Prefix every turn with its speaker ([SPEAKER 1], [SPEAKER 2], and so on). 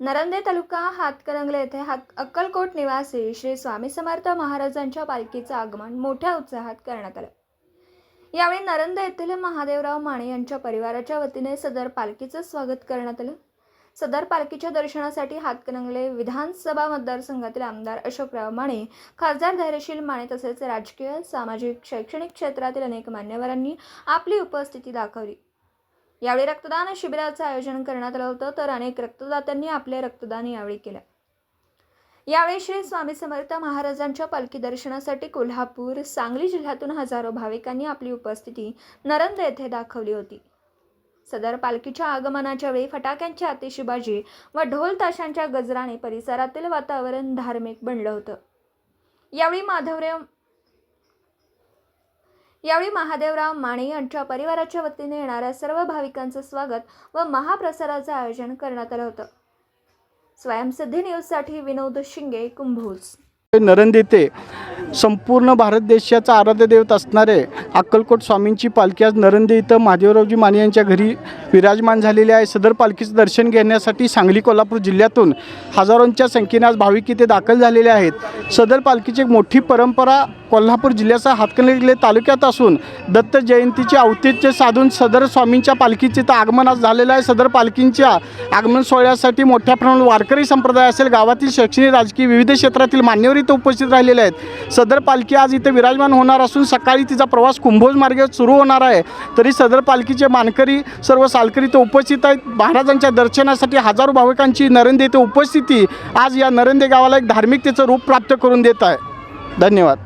[SPEAKER 1] नरंदे तालुका हातकरंगले येथे हात अक्कलकोट निवासी श्री स्वामी समर्थ महाराजांच्या पालखीचं आगमन मोठ्या उत्साहात करण्यात आलं. यावेळी नरंदे येथील महादेवराव माने यांच्या परिवाराच्या वतीने सदर पालखीचं स्वागत करण्यात आलं. सदर पालखीच्या दर्शनासाठी हातकणंगले विधानसभा मतदारसंघातील आमदार अशोकराव माने खासदार धैर्यशील माने तसेच राजकीय सामाजिक शैक्षणिक क्षेत्रातील अनेक मान्यवरांनी आपली उपस्थिती दाखवली. यावेळी रक्तदान शिबिराचं आयोजन करण्यात आलं होतं तर अनेक रक्तदात्यांनी आपले रक्तदान यावेळी केलं. यावेळी श्री स्वामी समर्थ महाराजांच्या पालखी दर्शनासाठी कोल्हापूर सांगली जिल्ह्यातून हजारो भाविकांनी आपली उपस्थिती नरंद येथे दाखवली होती. सदर पालखीच्या आगमनाच्या वेळी फटाक्यांची आतिषबाजी व ढोल ताशांच्या गजराने परिसरातील वातावरण धार्मिक बनलं होतं. यावेळी माधवराव यावेळी महादेवराव माने यांच्या परिवाराच्या वतीने येणाऱ्या सर्व भाविकांचं स्वागत व महाप्रसाराचं आयोजन करण्यात आलं होतं. स्वयंसिद्धी न्यूजसाठी विनोद शिंगे कुंभोज.
[SPEAKER 2] नरंदिते संपूर्ण भारत देशाचा आराध्य देवत असणारे अक्कलकोट स्वामींची पालखी आज नरंदे इथं महादेवरावजी माने यांच्या घरी विराजमान झालेली आहे. सदर पालखीचं दर्शन घेण्यासाठी सांगली कोल्हापूर जिल्ह्यातून हजारोंच्या संख्येने आज भाविक इथे दाखल झालेले आहेत. सदर पालखीची एक मोठी परंपरा कोल्हापूर जिल्ह्याचा हातकणंगले तालुक्यात असून दत्त जयंतीचे औचित्य साधून सदर स्वामींच्या पालखीचे तर आगमन आज झालेलं आहे. सदर पालखींच्या आगमन सोहळ्यासाठी मोठ्या प्रमाणात वारकरी संप्रदाय असेल गावातील शैक्षणिक राजकीय विविध क्षेत्रातील मान्यवर इथं उपस्थित राहिलेले आहेत. सदर पालखी आज इथे विराजमान होणार असून सकाळी तिचा प्रवास कुंभोज मार्गे सुरू होणार आहे. तरी सदर पालखीचे मानकरी सर्व सालकरी इथं उपस्थित आहेत. महाराजांच्या दर्शनासाठी हजारो भाविकांची नरेंदे येथे उपस्थिती आज या नरेंदे गावाला एक धार्मिकतेचं रूप प्राप्त करून देत आहे. धन्यवाद.